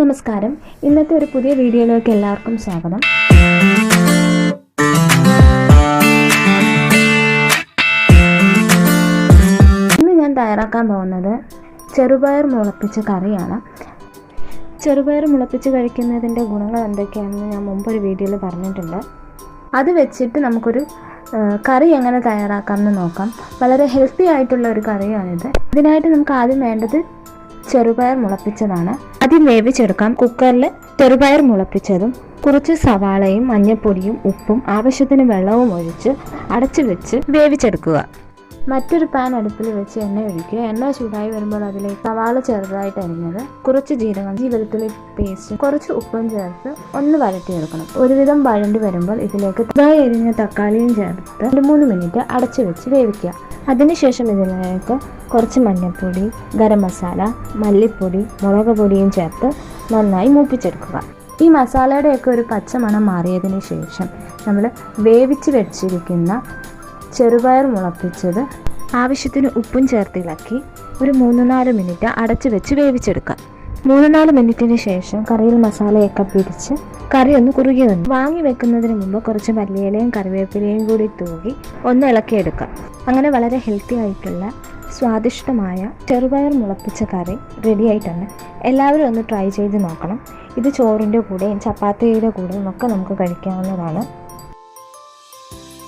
നമസ്കാരം. ഇന്നത്തെ ഒരു പുതിയ വീഡിയോയിലേക്ക് എല്ലാവർക്കും സ്വാഗതം. ഇന്ന് ഞാൻ തയ്യാറാക്കാൻ പോകുന്നത് ചെറുപയർ മുളപ്പിച്ച കറിയാണ്. ചെറുപയർ മുളപ്പിച്ച് കഴിക്കുന്നതിന്റെ ഗുണങ്ങൾ എന്തൊക്കെയാണെന്ന് ഞാൻ മുമ്പൊരു വീഡിയോയിൽ പറഞ്ഞിട്ടുണ്ട്. അത് വെച്ചിട്ട് നമുക്കൊരു കറി എങ്ങനെ തയ്യാറാക്കാമെന്ന് നോക്കാം. വളരെ ഹെൽത്തി ആയിട്ടുള്ള ഒരു കറിയാണിത്. ഇതിനായിട്ട് നമുക്ക് ആദ്യം വേണ്ടത് ചെറുപയർ മുളപ്പിച്ചതാണ്. ആദ്യം വേവിച്ചെടുക്കാം. കുക്കറിൽ ചെറുപയർ മുളപ്പിച്ചതും കുറച്ച് സവാളയും മഞ്ഞൾപ്പൊടിയും ഉപ്പും ആവശ്യത്തിന് വെള്ളവും ഒഴിച്ച് അടച്ചു വെച്ച് വേവിച്ചെടുക്കുക. മറ്റൊരു പാൻ അടുപ്പിൽ വെച്ച് എണ്ണ ഒഴിക്കുക. എണ്ണ ചൂടായി വരുമ്പോൾ അതിലേക്ക് സവാള ചെറുതായിട്ട് അരിഞ്ഞത് കുറച്ച് ജീരകം ഈ വെളുത്തുള്ളി പേസ്റ്റ് കുറച്ച് ഉപ്പും ചേർത്ത് ഒന്ന് വഴറ്റിയെടുക്കണം. ഒരുവിധം വഴണ്ടി വരുമ്പോൾ ഇതിലേക്ക് ചെറുതായി എരിഞ്ഞ തക്കാളിയും ചേർത്ത് രണ്ട് മൂന്ന് മിനിറ്റ് അടച്ചു വെച്ച് വേവിക്കുക. അതിനുശേഷം ഇതിലേക്ക് കുറച്ച് മഞ്ഞൾപ്പൊടി ഗരം മസാല മല്ലിപ്പൊടി മുളക് പൊടിയും ചേർത്ത് നന്നായി മൂപ്പിച്ചെടുക്കുക. ഈ മസാലയുടെയൊക്കെ ഒരു പച്ചമണം മാറിയതിന് ശേഷം നമ്മൾ വേവിച്ച് വെച്ചിരിക്കുന്ന ചെറുപയർ മുളപ്പിച്ചത് ആവശ്യത്തിന് ഉപ്പും ചേർത്ത് ഇളക്കി ഒരു മൂന്ന് നാല് മിനിറ്റ് അടച്ചു വെച്ച് വേവിച്ചെടുക്കാം. മൂന്ന് നാല് മിനിറ്റിന് ശേഷം കറിയിൽ മസാലയൊക്കെ പിടിച്ച് കറി ഒന്ന് കുറുകി വന്നു. വാങ്ങി വെക്കുന്നതിന് മുമ്പ് കുറച്ച് മല്ലിയിലയും കറിവേപ്പിലയും കൂടി തൂകി ഒന്ന് ഇളക്കിയെടുക്കാം. അങ്ങനെ വളരെ ഹെൽത്തി ആയിട്ടുള്ള സ്വാദിഷ്ടമായ ചെറുപയർ മുളപ്പിച്ച കറി റെഡി ആയിട്ടുണ്ട്. എല്ലാവരും ഒന്ന് ട്രൈ ചെയ്ത് നോക്കണം. ഇത് ചോറിന്റെ കൂടെയും ചപ്പാത്തിയുടെ കൂടെയും ഒക്കെ നമുക്ക് കഴിക്കാവുന്നതാണ്.